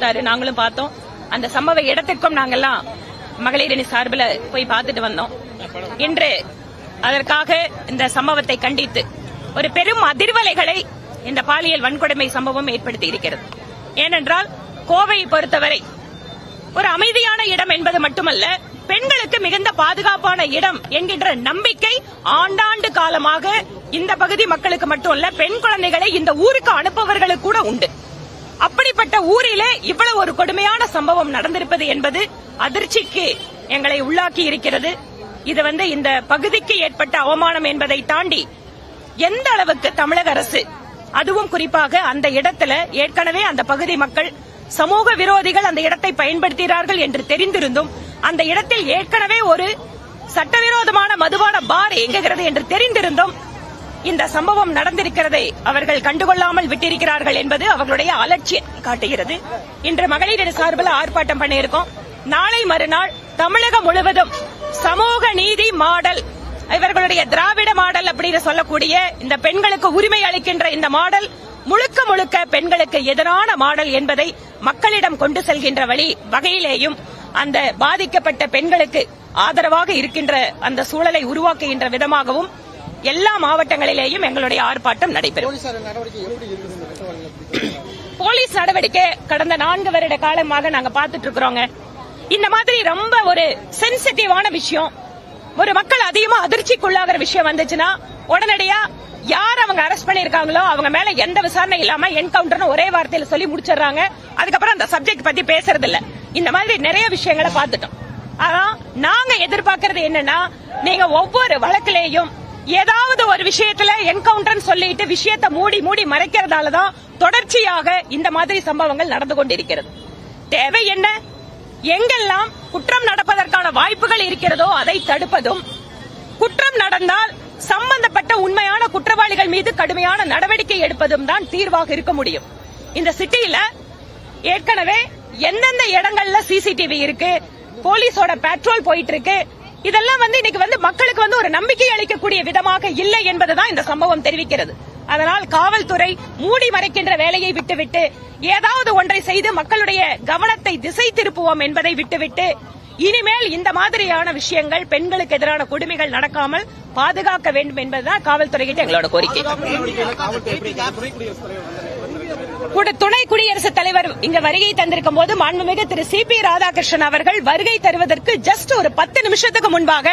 இருந்தாரு. நாங்களும் பார்த்தோம். அந்த சம்பவ இடத்திற்கும் நாங்கெல்லாம் மகளிரணி சார்பில் போய் பார்த்துட்டு வந்தோம். இன்று அதற்காக இந்த சம்பவத்தை கண்டித்து ஒரு பெரும் அதிர்வலைகளை இந்த பாலியல் வன்கொடுமை சம்பவம் ஏற்படுத்தி இருக்கிறது. ஏனென்றால் கோவையை பொறுத்தவரை ஒரு அமைதியான இடம் என்பது மட்டுமல்ல பெண்களுக்கு மிகுந்த பாதுகாப்பான இடம் என்கின்ற நம்பிக்கை ஆண்டாண்டு காலமாக இந்த பகுதி மக்களுக்கு மட்டும் இல்ல பெண் குழந்தைகளை இந்த ஊருக்கு அனுப்பவர்களுக்கு கூட உண்டு. அப்படிப்பட்ட ஊரிலே இவ்வளவு ஒரு கொடுமையான சம்பவம் நடந்திருப்பது என்பது அதிர்ச்சிக்கு எங்களை உள்ளாக்கி இருக்கிறது. இது வந்து இந்த பகுதிக்கு ஏற்பட்ட அவமானம் என்பதை தாண்டி எந்த அளவுக்கு தமிழக அரசு அதுவும் குறிப்பாக அந்த இடத்துல ஏற்கனவே அந்த பகுதி மக்கள் சமூக விரோதிகள் அந்த இடத்தை பயன்படுத்துகிறார்கள் என்று தெரிந்திருந்தும் அந்த இடத்தில் ஏற்கனவே ஒரு சட்டவிரோதமான மதுபான பார் இயங்குகிறது என்று தெரிந்திருந்தும் இந்த சம்பவம் நடந்திருக்கிறதை அவர்கள் கண்டுகொள்ளாமல் விட்டிருக்கிறார்கள் என்பது அவர்களுடைய அலட்சியம் காட்டுகிறது. இன்று மகளிர் சார்பில் ஆர்ப்பாட்டம் பண்ணியிருக்கோம். நாளை மறுநாள் தமிழகம் முழுவதும் சமூக நீதி மாடல் இவர்களுடைய திராவிட மாடல் அப்படின்னு சொல்லக்கூடிய இந்த பெண்களுக்கு உரிமை அளிக்கின்ற இந்த மாடல் முழுக்க முழுக்க பெண்களுக்கு எதிரான மாடல் என்பதை மக்களிடம் கொண்டு செல்கின்ற வழி வகையிலேயும் அந்த பாதிக்கப்பட்ட பெண்களுக்கு ஆதரவாக இருக்கின்ற அந்த சூழலை உருவாக்குகின்ற விதமாகவும் எல்லா மாவட்டங்களிலேயும் எங்களுடைய ஆர்ப்பாட்டம் நடைபெறும்? போலீஸ் நடவடிக்கை கடந்த நான்கு வருட காலமாக நாங்க பார்த்துட்டு இருக்கிறோங்க இந்த மாதிரி ரொம்ப ஒரு சென்சிட்டிவான விஷயம். ஒரு மக்கள் அதிகமா அதிர்ச்சிக்குள்ளாகிற விஷயம் வந்துச்சுன்னா உடனடியா யார் அவங்க அரெஸ்ட் பண்ணிருக்காங்களோ அவங்க மேல எந்த விசாரணை இல்லாம என்கவுண்டர்னு ஒரே வார்த்தையில சொல்லி முடிச்சிடுறாங்க. அதுக்கப்புறம் அந்த சப்ஜெக்ட் பத்தி பேசுறது இல்ல இந்த மாதிரி நிறைய விஷயங்களை பார்த்துட்டோம். ஆனா நாங்க எதிர்பார்க்கறது என்னன்னா நீங்க ஒவ்வொரு வழக்கிலேயும் ஏதாவது ஒரு விஷயத்துல என்கவுண்டர் சொல்லிட்டு விஷயத்தை மூடி மூடி மறைக்கிறதால தான் தொடர்ச்சியாக இந்த மாதிரி சம்பவங்கள் நடந்து கொண்டிருக்கிறது. தேவை என்ன? எங்கெல்லாம் குற்றம் நடப்பதற்கான வாய்ப்புகள் இருக்கிறதோ அதை தடுப்பதும். குற்றம் நடந்தால் சம்பந்தப்பட்ட உண்மையான குற்றவாளிகள் மீது கடுமையான நடவடிக்கை எடுப்பதும் தான் தீர்வாக இருக்க முடியும். இந்த சிட்டியில ஏற்கனவே எந்தெந்த இடங்கள்ல சிசிடிவி இருக்கு போலீஸோட பெட்ரோல் போயிட்டு இருக்கு இதெல்லாம் வந்து இன்னைக்கு வந்து மக்களுக்கு வந்து ஒரு நம்பிக்கை அளிக்கக்கூடிய விதமாக இல்லை என்பதுதான் இந்த சம்பவம் தெரிவிக்கிறது. அதனால் காவல்துறை மூடி மறைக்கின்ற வேலையை விட்டுவிட்டு ஏதாவது ஒன்றை செய்து மக்களுடைய கவனத்தை திசை திருப்புவோம் என்பதை விட்டுவிட்டு இனிமேல் இந்த மாதிரியான விஷயங்கள் பெண்களுக்கு எதிரான கொடுமைகள் நடக்காமல் பாதுகாக்க வேண்டும் என்பதுதான் காவல்துறையிட்ட எங்களோட கோரிக்கை. கூட துணை குடியரசுத் தலைவர் இங்க வருகை தந்திருக்கும் போது மாண்புமிகு திரு சி பி ராதாகிருஷ்ணன் அவர்கள் வருகை தருவதற்கு ஜஸ்ட் ஒரு பத்து நிமிஷத்துக்கு முன்பாக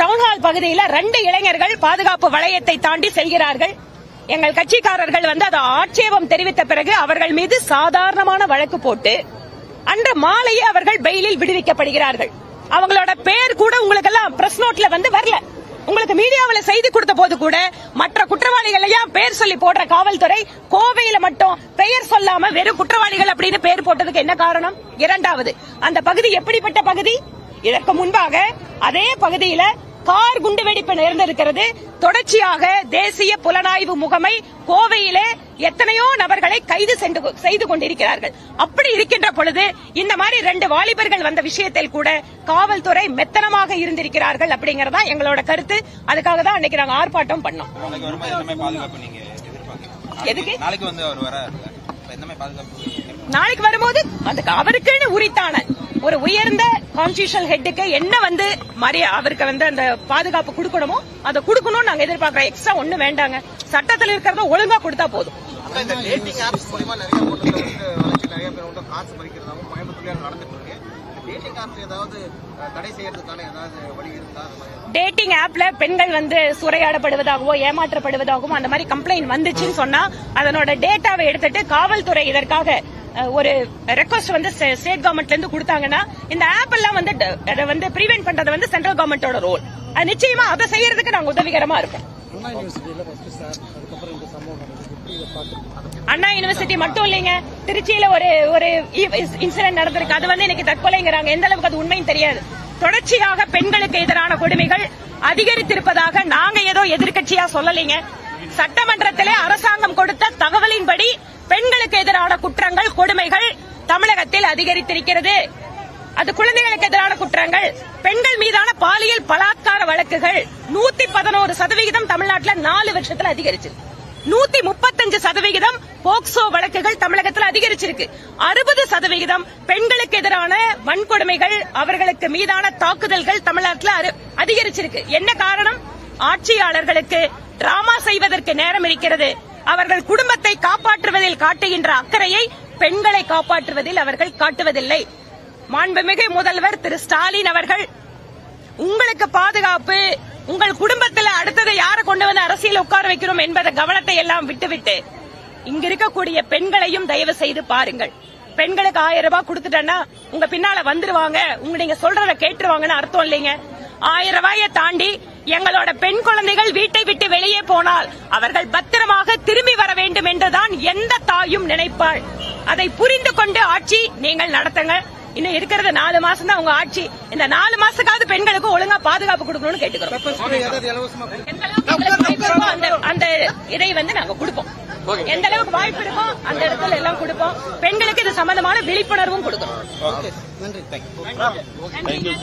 டவுன்ஹால் பகுதியில் ரெண்டு இளைஞர்கள் பாதுகாப்பு வளையத்தை தாண்டி செல்கிறார்கள். எங்கள் கட்சிக்காரர்கள் வந்து அதை ஆட்சேபம் தெரிவித்த பிறகு அவர்கள் மீது சாதாரணமான வழக்கு போட்டு அன்று மாலையே அவர்கள் பெயிலில் விடுவிக்கப்படுகிறார்கள். அவங்களோட பேர் கூட உங்களுக்கு எல்லாம் பிரஸ் நோட்ல வந்து வரல. உங்களுக்கு மீடியாவில் செய்தி கொடுத்த போது கூட மற்ற குற்றவாளிகளையும் பேர் சொல்லி போடுற காவல்துறை கோவையில மட்டும் பெயர் சொல்லாம வெறும் குற்றவாளிகள் அப்படின்னு பேர் போட்டதுக்கு என்ன காரணம்? இரண்டாவது அந்த பகுதி எப்படிப்பட்ட பகுதி? இதற்கு முன்பாக அதே பகுதியில கார் குண்டுவெடிப்பு நேர்ந்திருக்கிறது. தொடர்ச்சியாக தேசிய புலனாய்வு முகமை கோவையிலே எத்தனையோ நபர்களை கைது செய்து கொண்டிருக்கிறார்கள். அப்படி இருக்கின்ற பொழுது இந்த மாதிரி ரெண்டு வாலிபர்கள் வந்த விஷயத்தில் கூட காவல்துறை மெத்தனமாக இருந்திருக்கிறார்கள் அப்படிங்கறதா எங்களோட கருத்து. அதுக்காக தான் அன்னைக்கு நாங்க ஆர்ப்பாட்டம் பண்ணோம். எதுக்கு? வந்து அவர் வர? நாளைக்கு வரும்போது அதுக்கு அவருக்குன்னு உரித்தான ஒரு உயர்ந்த கான்ஸ்டியூஷனல் ஹெட்டுக்கு என்ன வந்து மரியா அவருக்கு வந்து அந்த பாதுகாப்பு கொடுக்கணுமோ அதை கொடுக்கணும்னு நாங்க எதிர்பார்க்கிறோம். எக்ஸ்ட்ரா ஒண்ணும் வேண்டாங்க. சட்டத்தில் இருக்கிறத ஒழுங்கா கொடுத்தா போதும். டேட்டிங் ஆப்ல பெண்கள் வந்து சூறையாடப்படுவதாகவோ ஏமாற்றப்படுவதாகவும் அந்த மாதிரி கம்ப்ளைண்ட் வந்துச்சுன்னு சொன்னா அதனோட டேட்டாவை எடுத்துட்டு காவல்துறை இதற்காக ஒரு ரெக்வஸ்ட் வந்து ஸ்டேட் கவர்மெண்ட்ல இருந்து கொடுத்தாங்கன்னா இந்த ஆப் எல்லாம் வந்து அதை வந்து பிரிவென்ட் பண்றது வந்து சென்ட்ரல் கவர்மெண்டோட ரோல் அது நிச்சயமா அதை செய்யறதுக்கு நாங்க உதவிகரமா இருப்போம் அண்ணா யூனிவர்சிட்டி மட்டும் இல்லைங்க. திருச்சியில ஒரு ஒரு இன்சிடென்ட் நடந்திருக்கு. அது வந்து இன்னைக்கு தற்கொலைங்கிறாங்க. எந்த அளவுக்கு அது உண்மைன்னு தெரியாது. தொடர்ச்சியாக பெண்களுக்கு எதிரான கொடுமைகள் அதிகரித்திருப்பதாக நாங்க ஏதோ எதிர்க்கட்சியா சொல்லலைங்க. சட்டமன்றத்திலே அரசாங்கம் கொடுத்த தகவலின்படி பெண்களுக்கு எதிரான குற்றங்கள் கொடுமைகள் தமிழகத்தில் அதிகரித்திருக்கிறது. அது குழந்தைகளுக்கு எதிரான குற்றங்கள் பெண்கள் மீதான பாலியல் பலாத்கார வழக்குகள் நூத்தி பதினோரு சதவிகிதம் தமிழ்நாட்டில் நாலு வருஷத்துல அதிகரிச்சு. நூத்தி முப்பத்தஞ்சு சதவிகிதம் போக்சோ வழக்குகள் தமிழகத்தில் அதிகரிச்சிருக்கு. அறுபது சதவிகிதம் பெண்களுக்கு எதிரான வன்கொடுமைகள் அவர்களுக்கு மீதான தாக்குதல்கள் தமிழ்நாட்டில் அரு- அதிகரிச்சிருக்கு. என்ன காரணம்? ஆட்சியாளர்களுக்கு டிராமா செய்வதற்கு நேரம் இருக்கிறது. அவர்கள் குடும்பத்தை காப்பாற்றுவதில் காட்டுகின்ற அக்கறையை பெண்களை காப்பாற்றுவதில் அவர்கள் காட்டுவதில்லை. மாண்புமிகு முதல்வர் திரு ஸ்டாலின் அவர்கள் உங்களுக்கு பாதுகாப்பு உங்கள் குடும்பத்தில் அடுத்ததை யாரை கொண்டு வந்து அரசியல் உட்கார வைக்கிறோம் என்பத கவனத்தை எல்லாம் விட்டுவிட்டு இங்க இருக்கக்கூடிய பெண்களையும் தயவு செய்து பாருங்கள். பெண்களுக்கு ஆயிரம் ரூபாய் கொடுத்துட்டேன்னா உங்க பின்னால வந்துருவாங்க. உங்க நீங்க சொல்றத கேட்டுருவாங்கன்னு அர்த்தம் இல்லைங்க. ஆயிரம் ரூபாயை தாண்டி எங்களோட பெண் குழந்தைகள் வீட்டை விட்டு வெளியே போனால் அவர்கள் பத்திரமாக திரும்பி வர வேண்டும் என்றுதான் எந்த தாயும் நினைப்பாள். அதை புரிந்து கொண்டு ஆட்சி நீங்கள் நடத்துங்க இன்னும் இருக்கிறது நாலு மாசம் தான் உங்க ஆட்சி. இந்த நாலு மாசத்துக்காவது பெண்களுக்கு ஒழுங்கா பாதுகாப்பு கொடுக்கணும்னு கேட்டுக்கிறோம். அந்த அந்த இதை வந்து நாங்க கொடுப்போம். எந்த அளவுக்கு வாய்ப்பு இருக்கோ அந்த இடத்துல எல்லாம் கொடுப்போம். பெண்களுக்கு இது சம்பந்தமான விழிப்புணர்வும் கொடுக்கிறோம் நன்றி. தேங்க்யூ